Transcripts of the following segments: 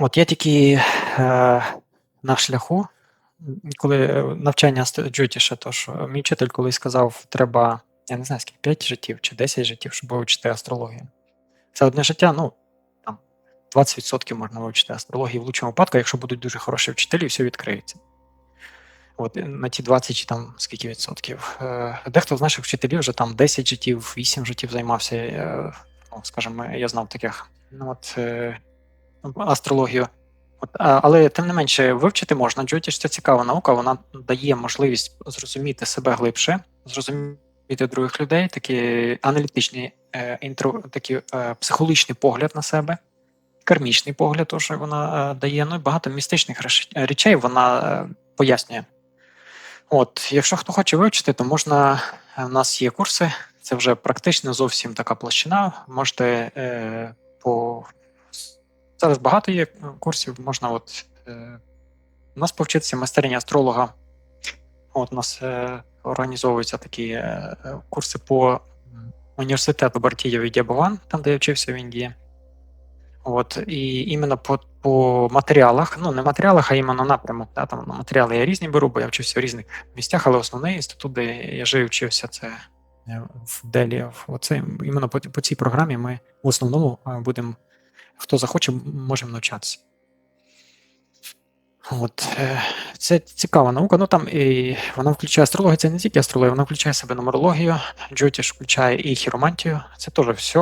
От я тільки е, на шляху, коли навчання джутіше, то що мій вчитель колись сказав, треба, я не знаю, скільки 5 життів чи 10 життів, щоб вивчити астрологію. Це одне життя, ну, там 20% можна вивчити астрології в лучшому випадку, якщо будуть дуже хороші вчителі, все відкриється. От на ті 20 чи там скільки відсотків. Е, дехто з наших вчителів вже там 10 життів, 8 життів займався. Е, ну, скажімо, я знав таких. Ну, от, е, астрологію. От, Але тим не менше, вивчити можна. Джотіш це цікава наука, вона дає можливість зрозуміти себе глибше, зрозуміти других людей, такий аналітичний, е, інтро, такий е, психологічний погляд на себе, кармічний погляд, то, що вона е, дає. Ну і багато містичних речей вона пояснює. От, Якщо хто хоче вивчити, то можна. У нас є курси, це вже практично зовсім така площина. Можете е, по Зараз багато є курсів, можна от е, у нас повчитися майстерні астролога. От У нас е, організовуються такі е, курси по університету Бартієв і Дябован, там де я вчився в Індії. От, І іменно по по матеріалах, ну не матеріалах, а іменно напрямок. Да, там Матеріали я різні беру, бо я вчився в різних місцях, але основний інститут, де я жив, вчився, це е, в Делі. Оце іменно по, по цій програмі ми в основному е, будемо хто захоче, можемо навчатися. От, е, Це цікава наука. Ну там і Вона включає астрологію, це не тільки астрологія, вона включає себе нумерологію, джотіш включає і хіромантію. Це теж все.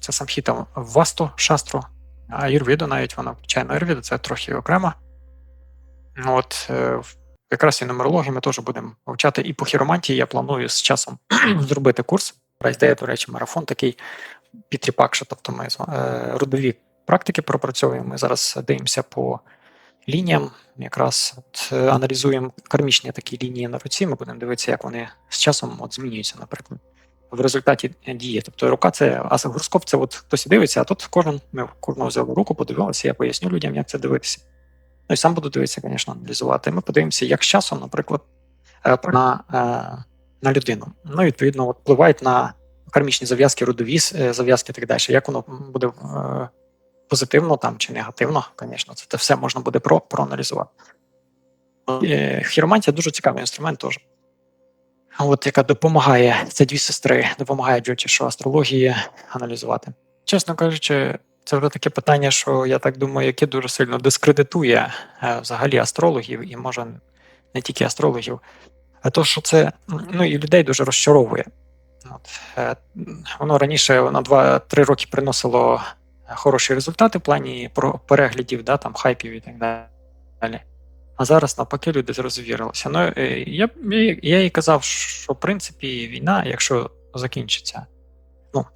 Це самхіта васту, шастру, а юрвіду навіть вона включає на юрвіду, це трохи окремо. От, е, Якраз і нумерологію ми теж будемо вивчати. І по хіромантії я планую з часом зробити курс. Йде, до речі, марафон такий підріпакша, тобто ми е, родові практики пропрацьовуємо. Ми зараз дивимося по лініям, якраз от, е, аналізуємо кармічні такі лінії на руці. Ми будемо дивитися, як вони з часом от, змінюються, наприклад. В результаті дії. Тобто рука це а гороскоп це от хтось дивиться, а тут кожен ми кожного взяли руку, подивилися, я поясню людям, як це дивитися. Ну і сам буду дивитися, звісно, аналізувати. Ми подивимося, як з часом, наприклад, е, на на людину. Ну, відповідно, впливають на кармічні зав'язки, родові е, зав'язки і так далі. Як воно буде е, позитивно там чи негативно, звісно, це все можна буде про, проаналізувати. Е, хіромантія дуже цікавий інструмент теж. От яка допомагає, це дві сестри, допомагає Джотішу астрології аналізувати. Чесно кажучи, це вже таке питання, що я так думаю, яке дуже сильно дискредитує взагалі астрологів і може не тільки астрологів, а то, що це ну, і людей дуже розчаровує. От. Е, воно раніше на 2-3 роки приносило хороші результати в плані переглядів, да, там, хайпів і так далі. А зараз навпаки люди зрозумілися. Ну, е, Я я їй казав, що в принципі війна, якщо закінчиться, ну,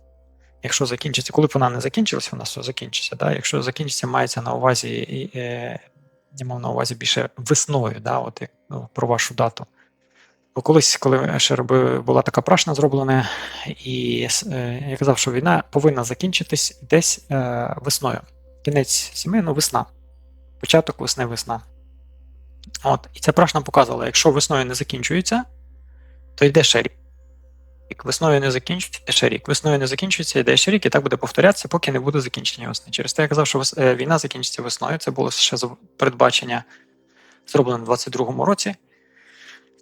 якщо закінчиться, коли б вона не закінчилася, вона все закінчиться. Да? Якщо закінчиться, мається на увазі, е, я мав на увазі більше весною, да, от, ну, про вашу дату. Бо колись, коли ще була така прашна зроблена, і е, я казав, що війна повинна закінчитись десь е, весною. Кінець зими, ну весна. Початок весни, весна. От, І ця прашна показувала, якщо весною не закінчується, то йде ще рік. Весною не закінчується, йде ще рік. Весною не закінчується, йде ще рік, і так буде повторятися, поки не буде закінчення весни. Через те я казав, що е, війна закінчиться весною. Це було ще передбачення зроблено в 22-му році.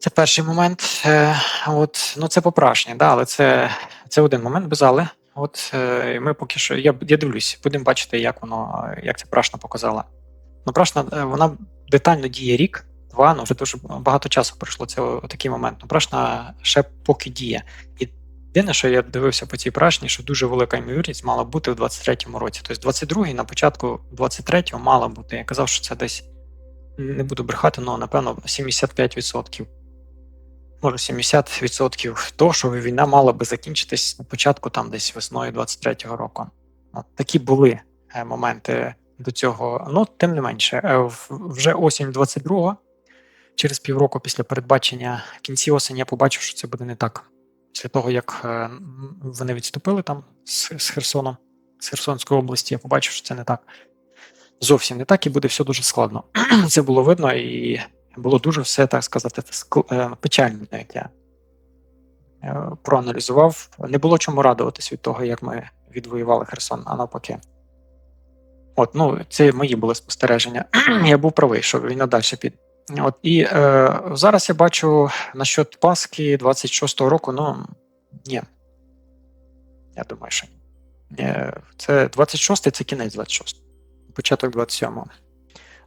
Це перший момент. Е, от, ну Це попрашення, да, але це це один момент без але. От е, ми поки що. Я я дивлюсь, будемо бачити, як воно, як це прашна показала. Ну, прашна е, вона детально діє рік, два, ну вже дуже багато часу пройшло це такий момент. Ну, прашна ще поки діє. І єдине, що я дивився по цій прашні, що дуже велика ймовірність мала бути в 23-му році. Тобто 22-й на початку 23-го мала бути. Я казав, що це десь не буду брехати, але напевно 75% може 70% того, що війна мала би закінчитись на початку, там десь весною 23-го року. От Такі були е, моменти до цього. Ну, тим не менше, е, вже осінь 22-го, через півроку після передбачення в кінці осені я побачив, що це буде не так. Після того, як е, вони відступили там з Херсоном, з Херсонської області, я побачив, що це не так. Зовсім не так, і буде все дуже складно. Це було видно, і було дуже все, так сказати, е, печально, як я е, проаналізував. Не було чому радуватись від того, як ми відвоювали Херсон, а навпаки. От, ну, це мої були спостереження. я був правий, що він далі під. От, і е, зараз я бачу насчет Пасхи 26-го року, ну ні. Я думаю, що ні. Е, Це 26-й, це кінець 26-го, початок 27-го.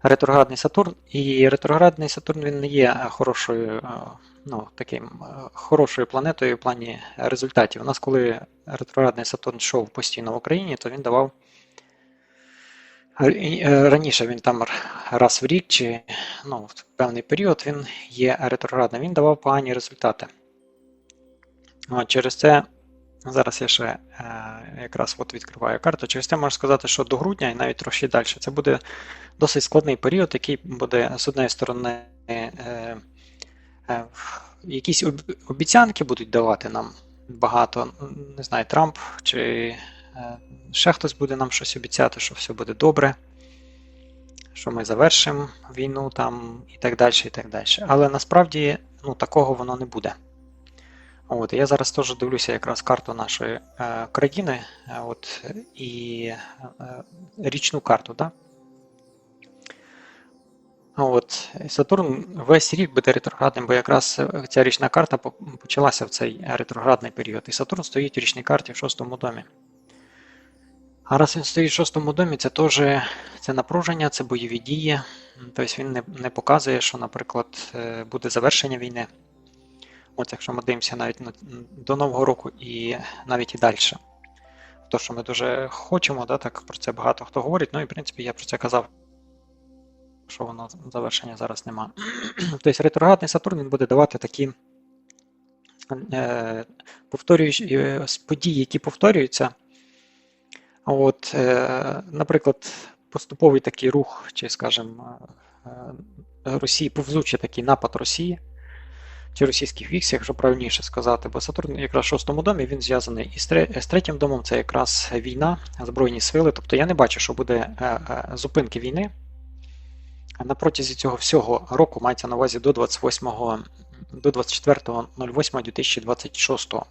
Ретроградний Сатурн. І ретроградний Сатурн він не є хорошою, е, ну, таким е, хорошою планетою в плані результатів. У нас, коли ретроградний Сатурн йшов постійно в Україні, то він давав. Е, Раніше він там раз в рік чи ну, в певний період він є ретроградним, він давав погані результати. От, Через це, зараз я ще е, якраз от відкриваю карту, через це можу сказати, що до грудня і навіть трошки далі. Це буде досить складний період, який буде з однієї сторони е, е, якісь обіцянки будуть давати нам багато. Не знаю, Трамп чи Е, ще хтось буде нам щось обіцяти, що все буде добре, що ми завершимо війну там і так далі. і так далі. Але насправді ну, такого воно не буде. От, Я зараз теж дивлюся якраз карту нашої е, країни е, от, і е, річну карту. Да? От, Сатурн весь рік буде ретроградним, бо якраз ця річна карта почалася в цей ретроградний період. І Сатурн стоїть у річній карті в шостому домі. А раз він стоїть в шостому домі, це теж це напруження, це бойові дії. Тобто він не не показує, що, наприклад, е, буде завершення війни. От якщо ми дивимося навіть до Нового року і навіть і далі. То, що ми дуже хочемо, да, так про це багато хто говорить. Ну і в принципі я про це казав, що воно завершення зараз нема. Тобто ретроградний Сатурн він буде давати такі е, повторюючі е, події, які повторюються. От, е, Наприклад, поступовий такий рух, чи, скажімо, е, Росії, повзучий такий напад Росії чи російських військ, якщо правильніше сказати, бо Сатурн якраз в шостому домі він зв'язаний із з третім домом, це якраз війна, Збройні сили. Тобто я не бачу, що буде е, зупинки війни. На протязі цього всього року мається на увазі до 28 до 24.08.2026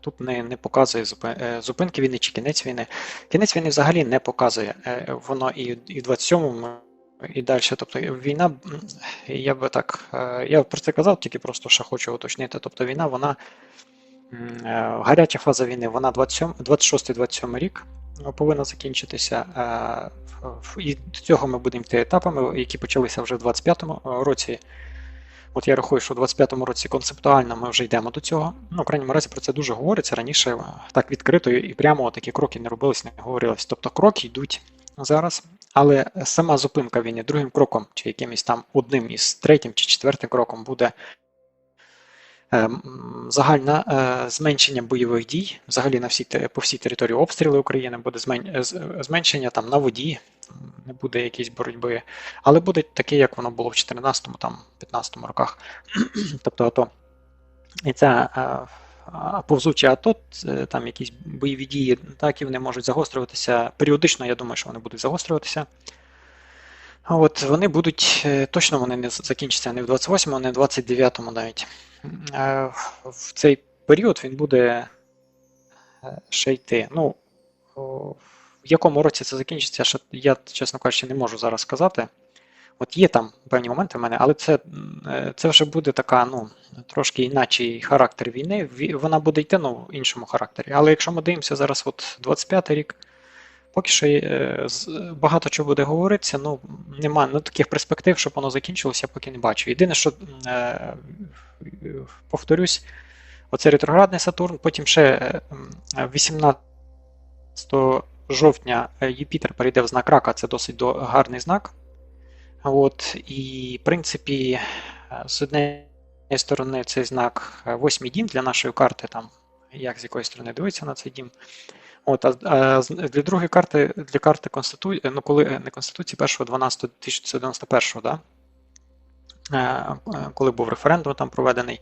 Тут не не показує е, зупинки війни чи кінець війни. Кінець війни взагалі не показує. Е, воно і і в 27-му, і далі. Тобто війна, я би так, е, я про це казав, тільки просто ще хочу уточнити. Тобто війна, вона гаряча фаза війни, вона 26-27 рік повинна закінчитися. І до цього ми будемо йти етапами, які почалися вже в 25-му році. От я рахую, що в 25-му році концептуально ми вже йдемо до цього. Ну, в крайньому разі про це дуже говориться. Раніше е, так відкрито і прямо такі кроки не робились, не говорилось. Тобто кроки йдуть зараз. Але сама зупинка війни другим кроком, чи якимось там одним із третім чи четвертим кроком буде е, загальне е, зменшення бойових дій, взагалі на всій по всій території обстріли України буде зменшення там на воді, не буде якоїсь боротьби, але буде таке, як воно було в 14-му, там 15-му роках. тобто АТО. І це повзучі АТО, там якісь бойові дії, так і вони можуть загострюватися. Періодично, я думаю, що вони будуть загострюватися. А от вони будуть, е, точно вони не закінчаться не в 28-му, не в 29-му навіть. В цей період він буде е, ще йти. Ну, в якому році це закінчиться, я, чесно кажучи, не можу зараз сказати. От є там певні моменти в мене, але це е, це вже буде така, ну, трошки інакший характер війни. Вона буде йти ну, в іншому характері. Але якщо ми дивимося зараз, от 25 й рік, поки що е, багато чого буде говоритися, ну немає ну, таких перспектив, щоб воно закінчилося, поки не бачу. Єдине, що е, повторюсь, оце ретроградний Сатурн, потім ще 18 жовтня Юпітер перейде в знак рака, це досить гарний знак. От, І, в принципі, е, з однієї сторони, цей знак е, восьмий дім для нашої карти, там, як з якої сторони дивиться на цей дім. От, А для другої карти, для карти Конституції, ну коли не Конституції 1.12.1991, да? коли був референдум там проведений.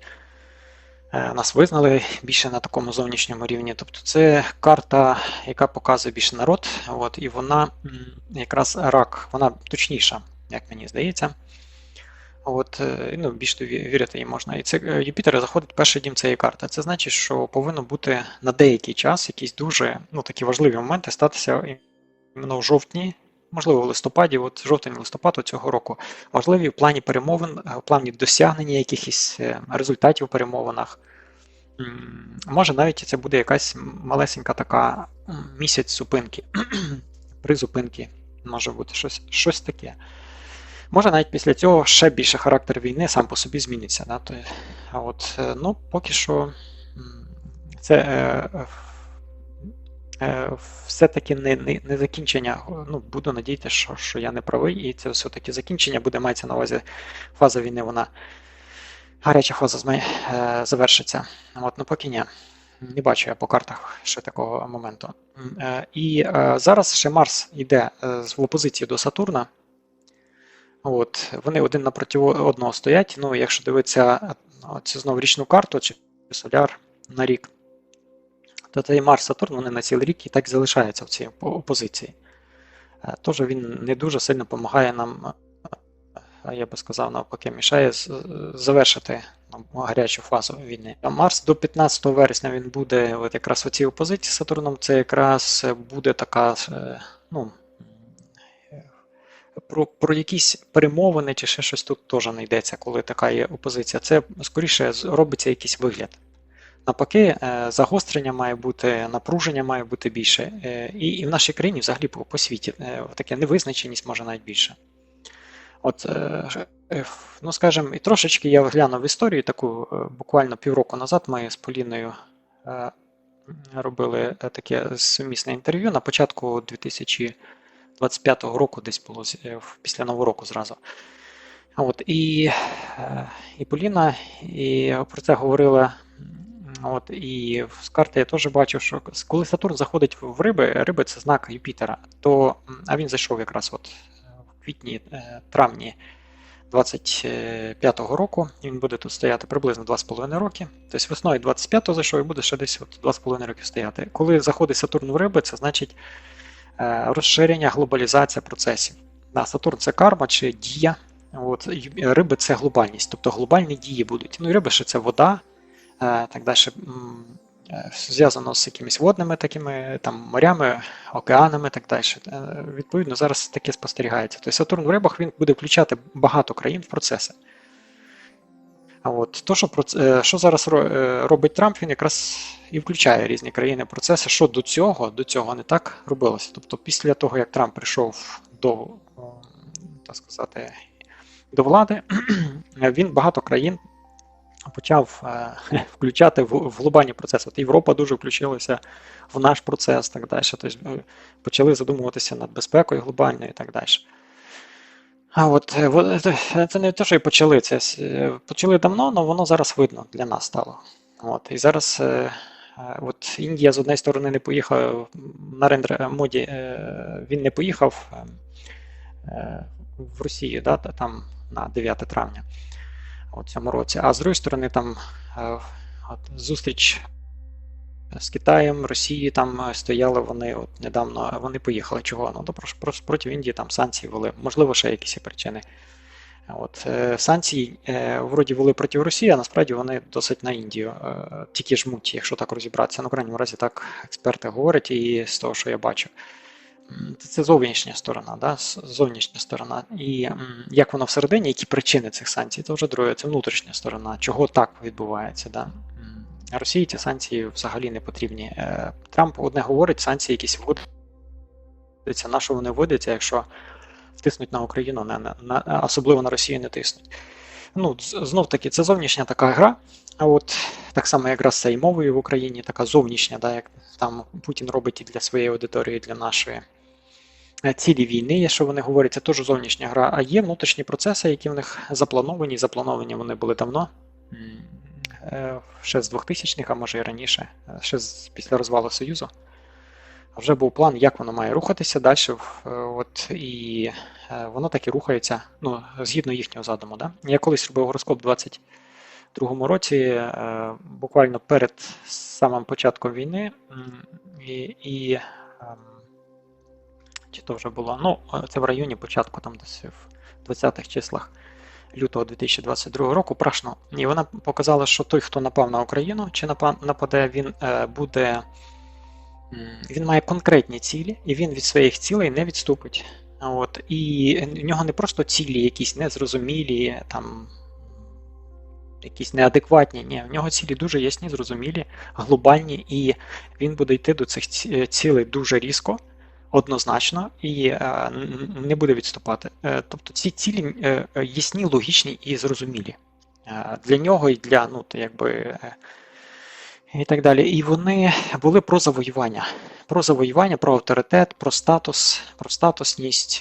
Е, нас визнали більше на такому зовнішньому рівні. Тобто це карта, яка показує більше народ, от, і вона якраз рак, вона точніша, як мені здається. От, е, ну, Більш вірити їй можна. І це е, Юпітер заходить в перший дім цієї карти. Це значить, що повинно бути на деякий час якісь дуже ну, такі важливі моменти статися іменно в жовтні можливо, в листопаді, от жовтень-листопад цього року, можливі в плані перемовин, е, в плані досягнення якихось результатів у перемовинах. Може, навіть це буде якась малесенька така місяць зупинки. При зупинці може бути щось, щось таке. Може, навіть після цього ще більше характер війни сам по собі зміниться. Да? А от, е, ну, поки що це е, е, все-таки не, не, не закінчення. Ну, буду надіятися, що, що я не правий, і це все-таки закінчення буде мається на увазі фаза війни, вона гаряча фаза зме- е, завершиться. От, ну поки ні. Не бачу я по картах ще такого моменту. Е, І е, зараз ще Марс йде в опозиції до Сатурна. От, вони один напроти одного стоять. Ну, якщо дивитися е, цю знову річну карту чи соляр на рік, то цей Марс Сатурн вони на цілий рік і так залишаються в цій опозиції. Е, Тож він не дуже сильно допомагає нам, е, я би сказав, навпаки, мішає завершити гарячу фазу війни. Марс до 15 вересня він буде от якраз в цій опозиції з Сатурном. Це якраз буде така, е, ну. Про, про якісь перемовини чи ще щось тут теж не йдеться, коли така є опозиція. Це скоріше робиться якийсь вигляд. Навпаки, е, загострення має бути, напруження має бути більше. Е, І, і в нашій країні взагалі по, по світі е, таке невизначеність може навіть більше. От, ну скажімо, і трошечки я глянув в історію таку буквально півроку назад ми з Поліною робили таке сумісне інтерв'ю на початку 2025 року, десь було е, після Нового року зразу. От, і, е, і Поліна і про це говорила. От, і з карти я теж бачив, що коли Сатурн заходить в риби, риби це знак Юпітера, то, а він зайшов якраз от е, в квітні, травні 25-го року, він буде тут стояти приблизно 2,5 роки. Тобто весною 25-го зайшов і буде ще десь от 2,5 роки стояти. Коли заходить Сатурн в риби, це значить розширення, глобалізація процесів. Да, Сатурн це карма чи дія. От, риби це глобальність, тобто глобальні дії будуть. Ну риби ще це вода, е, так далі е, зв'язано з якимись водними такими там морями, океанами, так далі. Е, Відповідно, зараз таке спостерігається. Тобто Сатурн в рибах він буде включати багато країн в процеси. От то, що, проц- е, що зараз е, робить Трамп, він якраз і включає різні країни процеси, що до цього, до цього не так робилося. Тобто, після того, як Трамп прийшов до, так сказати, до влади, він багато країн почав е, включати в, глобальні процеси. От Європа дуже включилася в наш процес, так далі. Тобто почали задумуватися над безпекою глобальною і так далі. А от е, це це не те, що і почали. Це е, почали давно, але воно зараз видно для нас стало. От, і зараз е, е, от Індія з однієї сторони не поїхав на рендер моді, е, він не поїхав е, е, в Росію, да, там на 9 травня у цьому році. А з другої сторони, там е, от, зустріч з Китаєм, Росії там е, стояли вони от недавно, вони поїхали. Чого? Ну, то про- про- проти Індії там санкції вели. Можливо, ще якісь причини. От, е, санкції е, вроді вели проти Росії, а насправді вони досить на Індію тільки жмуть, якщо так розібратися. Ну, в крайньому разі так експерти говорять, і з того, що я бачу. Це зовнішня сторона, да? зовнішня сторона. І як воно всередині, які причини цих санкцій, це вже друге, це внутрішня сторона, чого так відбувається. Да? Росії ці санкції взагалі не потрібні. Е, Трамп одне говорить, санкції якісь вводяться, на що вони вводяться, якщо втиснуть на Україну, не, на, на, особливо на Росію не тиснуть. Ну, знов таки, це зовнішня така гра. А от так само як раз це і мовою в Україні, така зовнішня, да, як там Путін робить і для своєї аудиторії, і для нашої. Е, Цілі війни, є, що вони говорять, це теж зовнішня гра, а є внутрішні процеси, які в них заплановані, заплановані вони були давно, ще з 2000-х, а може і раніше, е, ще з, після розвалу Союзу. Вже був план, як воно має рухатися далі. е, От, і е, воно так і рухається ну, згідно їхнього задуму. Да? Я колись робив гороскоп у 22-му році, е, буквально перед самим початком війни, і, і ем, чи то вже було? Ну, е, це в районі початку, там десь в 20-х числах лютого 2022 року, прашно. І вона показала, що той, хто напав на Україну чи нападе, він е, буде. Він має конкретні цілі, і він від своїх цілей не відступить. От, І в нього не просто цілі якісь незрозумілі, там, якісь неадекватні. Ні, в нього цілі дуже ясні, зрозумілі, глобальні, і він буде йти до цих цілей дуже різко, однозначно, і е, не буде відступати. Е, тобто ці цілі е, ясні, логічні і зрозумілі. Для нього і для ну, якби, і так далі. І вони були про завоювання. Про завоювання, про авторитет, про статус, про статусність.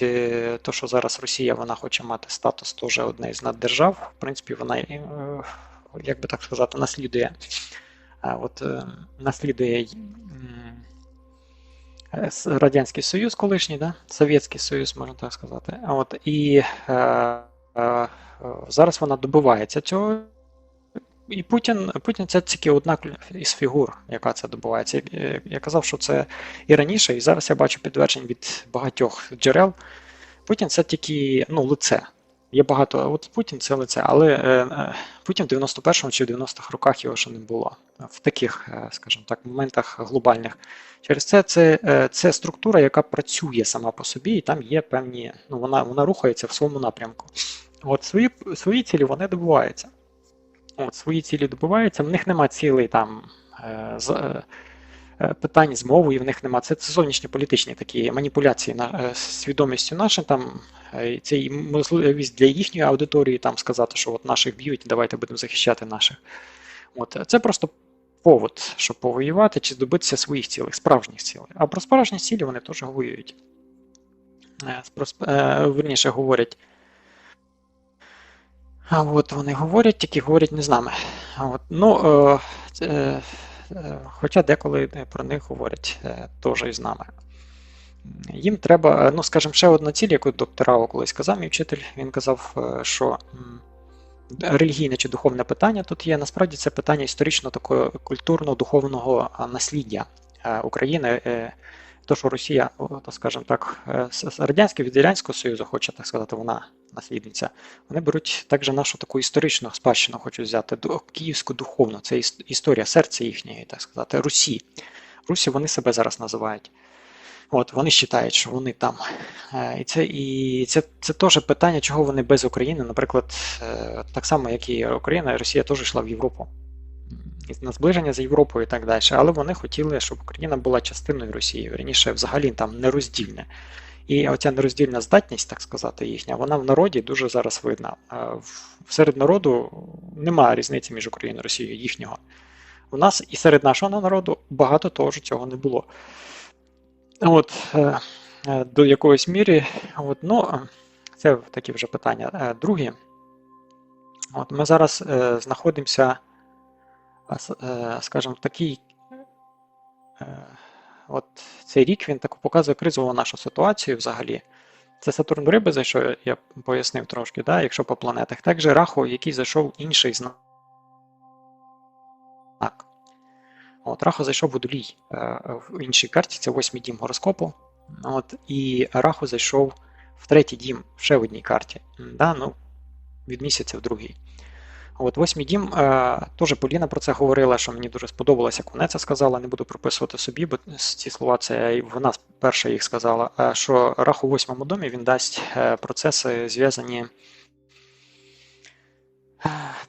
То, що зараз Росія вона хоче мати статус теж одне з наддержав. В принципі, вона, як би так сказати, наслідує от, наслідує Радянський Союз колишній, да? Совєтський Союз, можна так сказати. От, І е, е, зараз вона добивається цього. І Путін Путін це тільки одна із фігур, яка це добувається. Я казав, що це і раніше, і зараз я бачу підтверджень від багатьох джерел. Путін це тільки ну, лице. Є багато, от Путін це лице, але е, е Путін в 91-му чи в 90-х роках його ще не було. В таких, е, скажімо так, моментах глобальних. Через це це, е, це структура, яка працює сама по собі, і там є певні, ну вона вона рухається в своєму напрямку. От Свої свої цілі вони добуваються. От, Свої цілі добуваються, в них нема цілей там е, з, е, е, питань з мовою, в них нема. Це, це зовнішньополітичні такі маніпуляції на свідомістю нашим. Там це можливість для їхньої аудиторії там сказати, що от наших б'ють, давайте будемо захищати наших. От, Це просто повод, щоб повоювати чи добитися своїх цілей, справжніх цілей. А про справжні цілі вони теж воюють. Верніше говорять. А от вони говорять, тільки говорять не з нами. От, ну, е, е, е, Хоча деколи про них говорять е, теж із нами. Їм треба, ну, скажімо, ще одна ціль, яку доктор Рао колись казав, мій вчитель, він казав, е, що релігійне чи духовне питання тут є. Насправді це питання історично такого культурно-духовного насліддя е, України. То, що Росія, то скажімо так, з радянського від Радянського Союзу, хоче так сказати, вона наслідниця, вони беруть також нашу таку історичну спадщину, хочуть взяти київську духовну, це історія серця їхньої, так сказати, Русі. Русі вони себе зараз називають. От, Вони вважають, що вони там. Е, і це і це, це теж питання, чого вони без України. Наприклад, е, так само, як і Україна, Росія теж йшла в Європу. На зближення з Європою і так далі. Але вони хотіли, щоб Україна була частиною Росії. Верніше, взагалі там нероздільне. І оця нероздільна здатність, так сказати, їхня, вона в народі дуже зараз видна. Серед народу немає різниці між Україною і Росією їхнього. У нас і серед нашого народу багато того ж цього не було. От, е, е, До якоїсь міри, от, ну, це такі вже питання е, другі. От, Ми зараз знаходимося, скажімо, в такій. От цей рік він так показує кризову нашу ситуацію взагалі. Це Сатурн в Риби зайшов, я пояснив трошки, да, якщо по планетах. Також Раху, який зайшов інший знак. От, Раху зайшов Водолій е, в іншій карті, це восьмий дім гороскопу. От, І Раху зайшов в третій дім ще в одній карті. Да, ну, Від місяця в другій. От Восьмий дім е, теж Поліна про це говорила, що мені дуже сподобалося, як вона це сказала. Не буду прописувати собі, бо ці слова це вона перша їх сказала. Е, що рах у восьмому домі він дасть е, процеси зв'язані.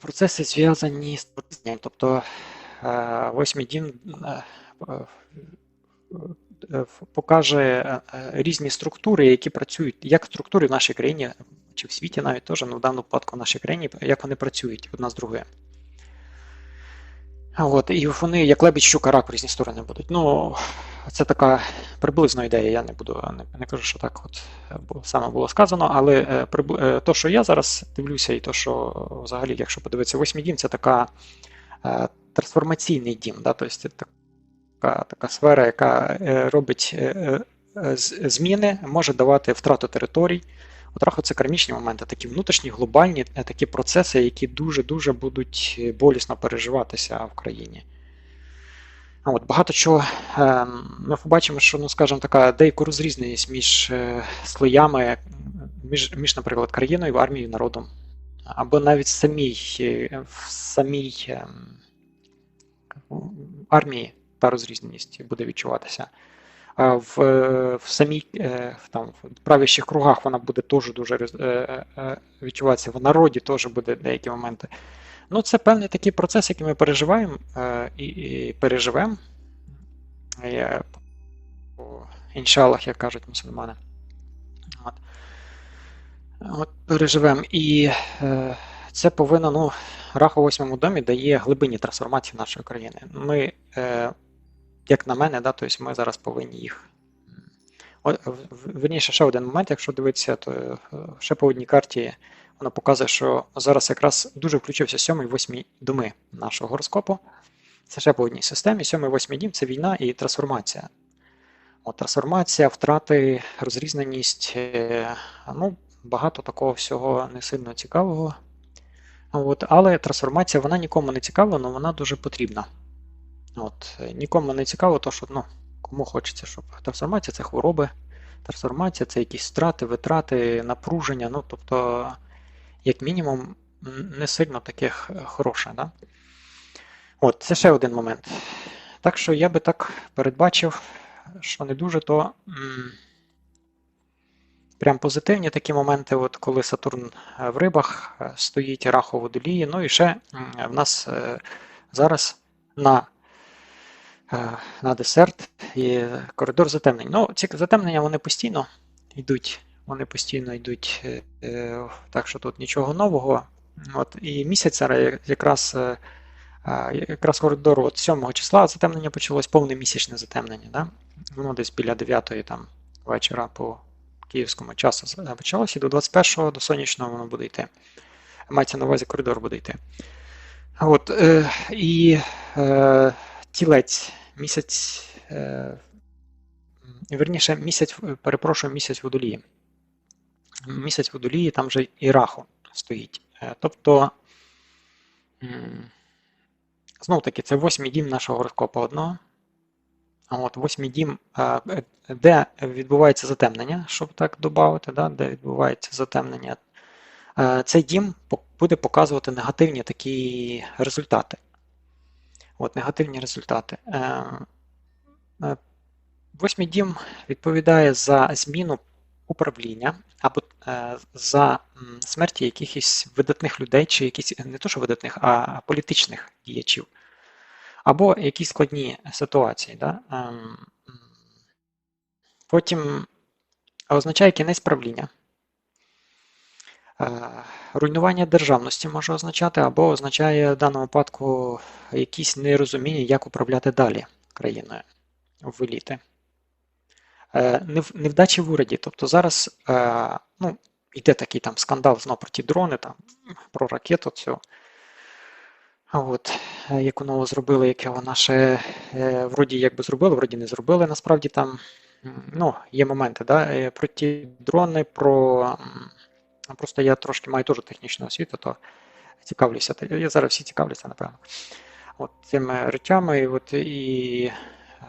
Процеси зв'язані з процесням. Тобто восьмий дім покаже різні структури, які працюють, як структури в нашій країні чи в світі навіть теж, ну в даному випадку в нашій країні, як вони працюють одна з другою. От, І вони, як лебідь, щука, рак в різні сторони будуть. Ну, Це така приблизна ідея, я не буду, не, не кажу, що так от саме було сказано, але е, то, що я зараз дивлюся, і то, що взагалі, якщо подивитися, восьмий дім, це така е, трансформаційний дім. Да? Тобто це така, така сфера, яка е, робить е, е, зміни, може давати втрату територій. Потроху це кармічні моменти, такі внутрішні, глобальні, такі процеси, які дуже-дуже будуть болісно переживатися в країні. От, Багато чого ем, ми побачимо, що, ну, скажімо, така деяку розрізненість між слоями, між, між, наприклад, країною, армією, народом. Або навіть самій в самій ем, армії та розрізненість буде відчуватися. в, в самій е, там, в правящих кругах вона буде теж дуже е, е, відчуватися, в народі теж буде деякі моменти. Ну, це певний такий процес, який ми переживаємо е, і, і переживемо. Е, по іншалах, як кажуть мусульмани. От, От переживемо. І е, це повинно, ну, Рах восьмому домі дає глибинні трансформації нашої країни. Ми, е, як на мене, да, тобто ми зараз повинні їх. Верніше, ще один момент, якщо дивитися, то е, ще по одній карті воно показує, що зараз якраз дуже включився сьомий, восьмий доми нашого гороскопу. Це ще по одній системі. Сьомий, восьмий дім це війна і трансформація. От, трансформація, втрати, розрізненість, е, ну, багато такого всього не сильно цікавого. От, але трансформація вона нікому не цікава, але вона дуже потрібна. От, е, нікому не цікаво, то що ну, кому хочеться, щоб трансформація це хвороби, трансформація це якісь втрати, витрати, напруження. Ну, тобто, як мінімум, не сильно таке хороше. Да? От, це ще один момент. Так що я би так передбачив, що не дуже, то м, прям позитивні такі моменти, от коли Сатурн е, в рибах е, стоїть, Рах у водолії. Ну і ще в нас е, зараз на, е, на десерт є коридор затемнень. Ну, ці затемнення вони постійно йдуть. Вони постійно йдуть, е, е, так що тут нічого нового. От, і місяць якраз. е, Якраз коридору от 7 числа затемнення почалось, повне місячне затемнення. Да? Воно десь біля 9 там, вечора по київському часу почалося, і до 21-го, до сонячного воно буде йти. Мається на увазі коридор буде йти. От, е, і е, тілець місяць, е, м, вірніше, місяць, е, перепрошую, місяць водолії. Місяць водолії, там вже і раху стоїть. Е, тобто. м, Знов таки, це восьмий дім нашого гороскопу одного. А от восьмий дім, е, де відбувається затемнення, щоб так додати, да, де відбувається затемнення. Цей дім по- буде показувати негативні такі результати. От, негативні результати. Е, е, Восьмий дім відповідає за зміну управління або е, за смерті якихось видатних людей, чи якісь не то, що видатних, а політичних діячів, або якісь складні ситуації. Да? Ем. Потім означає кінець правління. Е, Руйнування державності може означати, або означає в даному випадку якісь нерозуміння, як управляти далі країною в еліти. Е, Невдачі в уряді. Тобто зараз е, ну, йде такий там скандал знов про ті дрони, там, про ракету цю. От, яку нову зробили, яке вона ще вроді якби зробили, вроді не зробили. Насправді там ну, є моменти, да? про ті дрони, про. Просто я трошки маю теж технічну освіту, то цікавлюся. Я зараз всі цікавляться, напевно. От цими речами, і от і.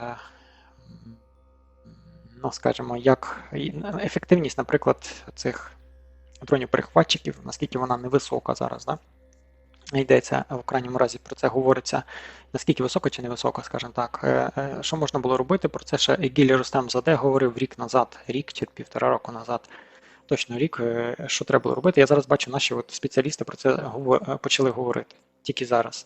е, ну, скажімо, як ефективність, наприклад, цих дронів-перехватчиків, наскільки вона невисока зараз, да? йдеться в крайньому разі про це говориться, наскільки високо чи невисоко, скажімо так. Е, е, Що можна було робити? Про це ще Егіль Рустем Заде говорив рік назад, рік чи півтора року назад. Точно рік, е, що треба було робити. Я зараз бачу, наші от спеціалісти про це е, почали говорити тільки зараз.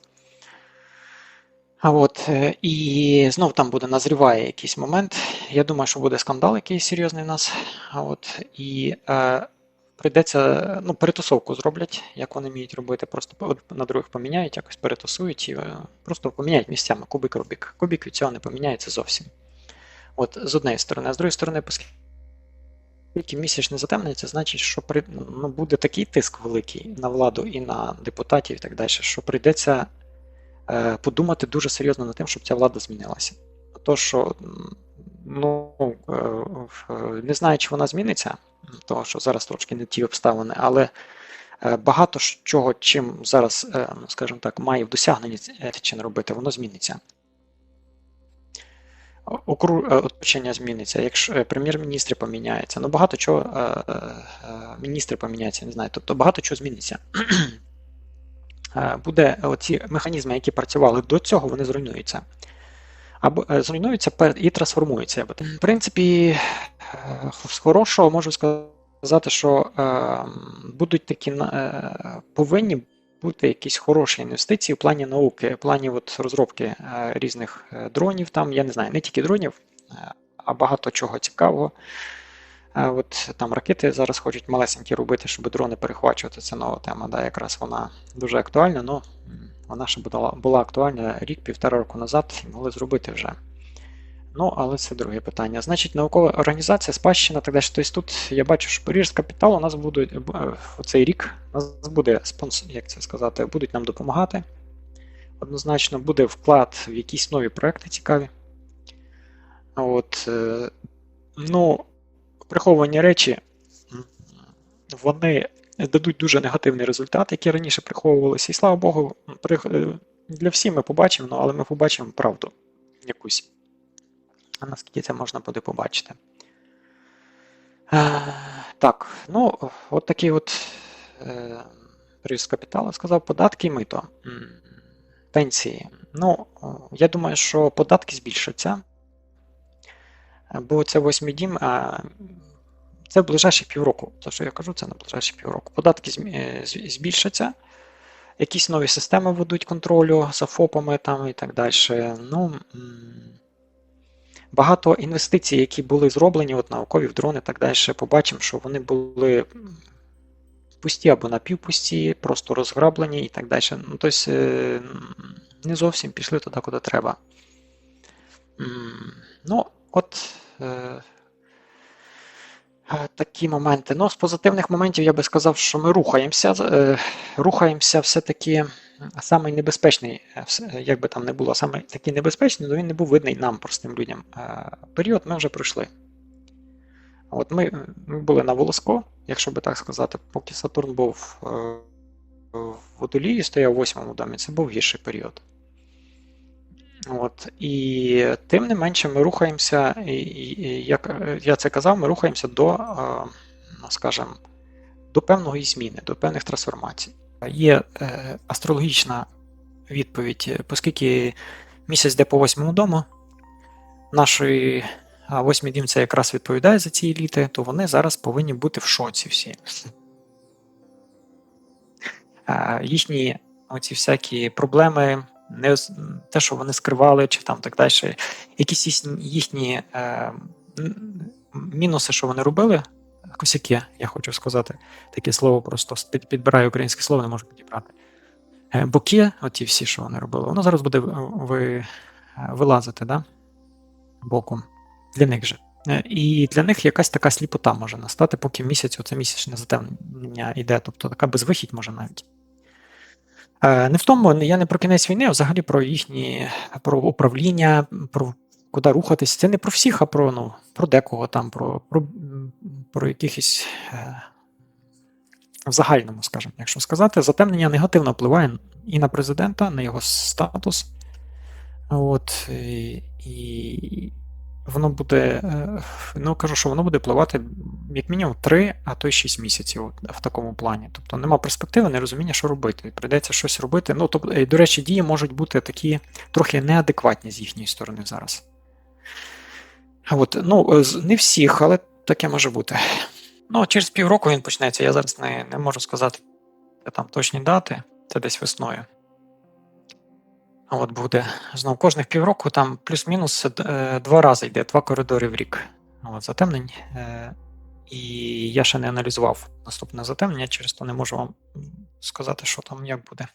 От, е, і знов там буде назріває якийсь момент. Я думаю, що буде скандал якийсь серйозний в нас. От, і е, прийдеться, ну, перетусовку зроблять, як вони вміють робити. Просто на других поміняють, якось перетусують і е, просто поміняють місцями кубик Рубік. Кубик від цього не поміняється зовсім. От з однієї сторони, а з другої сторони, оскільки місячне затемнення, це значить, що при, ну, буде такий тиск великий на владу і на депутатів і так далі, що прийдеться е, подумати дуже серйозно над тим, щоб ця влада змінилася. То, що ну, е, не знаю, чи вона зміниться, тому що зараз трошки не ті обставини, але е, багато чого, чим зараз, е, ну, скажімо так, має в досягненні е, чи не робити, воно зміниться. Окру... е, Оточення зміниться, якщо е, прем'єр-міністри поміняються, ну багато чого е, міністри поміняються, не знаю, тобто багато чого зміниться. Буде оці механізми, які працювали до цього, вони зруйнуються. або зруйнуються і трансформуються. В принципі, з хорошого можу сказати, що е, будуть такі повинні бути якісь хороші інвестиції в плані науки, в плані от розробки е, різних е, дронів. Там я не знаю, не тільки дронів, е, а багато чого цікавого. От там ракети зараз хочуть малесенькі робити, щоб дрони перехвачувати. Це нова тема. Да, якраз вона дуже актуальна. Ну вона ще була, була актуальна рік-півтора року назад і могли зробити вже. Ну, але це друге питання. Значить, наукова організація, спадщина, так далі. Тобто тут я бачу, що поріж з у нас буде е, в цей рік, у нас буде спонсор, як це сказати, будуть нам допомагати. Однозначно, буде вклад в якісь нові проекти цікаві. От, е, ну, приховані речі, вони дадуть дуже негативний результат, який раніше приховувалися. І слава Богу, е, для всіх ми побачимо, ну, але ми побачимо правду якусь. А наскільки це можна буде побачити. Е, так, ну, от такий от е, приз капіталу сказав, податки і мито. Пенсії. Ну, я думаю, що податки збільшаться. Е, Бо це восьмий дім, а це ближайші півроку. Те, що я кажу, це на ближайші півроку. Податки е, збільшаться, якісь нові системи ведуть контролю за ФОПами там і так далі. Ну, багато інвестицій, які були зроблені, от наукові в дрони так далі, побачимо, що вони були пусті або напівпусті, просто розграблені і так далі. Ну, тобто е, не зовсім пішли туди, куди треба. Ну, от е, такі моменти. Ну, з позитивних моментів я би сказав, що ми рухаємося. е, Рухаємося все-таки самий небезпечний, е, як би там не було, саме такий небезпечний, але він не був видний нам, простим людям. Е, Період ми вже пройшли. От ми, ми були на волоско, якщо би так сказати, поки Сатурн був е, в водолії, стояв в восьмому домі, це був гірший період. От, і тим не менше ми рухаємося, як е, я це казав, ми рухаємося до, е, ну, скажімо, до певної зміни, до певних трансформацій. Є е, астрологічна відповідь, оскільки місяць йде по восьмому дому, нашої восьмий дім це якраз відповідає за ці еліти, то вони зараз повинні бути в шоці всі. Їхні оці всякі проблеми, не, те, що вони скривали, чи там так далі, якісь їхні, е, мінуси, що вони робили, косяки, я хочу сказати, таке слово просто підбираю українське слово, не можу підібрати. Е, Боки, оті всі, що вони робили, воно зараз буде ви, ви- вилазити, да? боком для них же. Е, І для них якась така сліпота може настати, поки місяць, оце місячне затемнення йде, тобто така безвихідь може навіть. Е, Не в тому, я не про кінець війни, а взагалі про їхні про управління, про куди рухатись. Це не про всіх, а про, ну, про декого там, про, про, про якихось е, в загальному, скажімо, якщо сказати, затемнення негативно впливає і на президента, на його статус. От, і воно буде, е, ну кажу, що воно буде впливати як мінімум 3, а то й 6 місяців в такому плані. Тобто нема перспективи, не розуміння, що робити. Прийдеться щось робити. Ну, тобто, і, до речі, дії можуть бути такі трохи неадекватні з їхньої сторони зараз. От, ну, не всіх, але таке може бути. Ну, через півроку він почнеться. Я зараз не, не можу сказати там точні дати, це десь весною. От буде знов кожних півроку, там плюс-мінус е, два рази йде, два коридори в рік. От, затемнень. Е, і я ще не аналізував наступне затемнення, через то не можу вам сказати, що там як буде.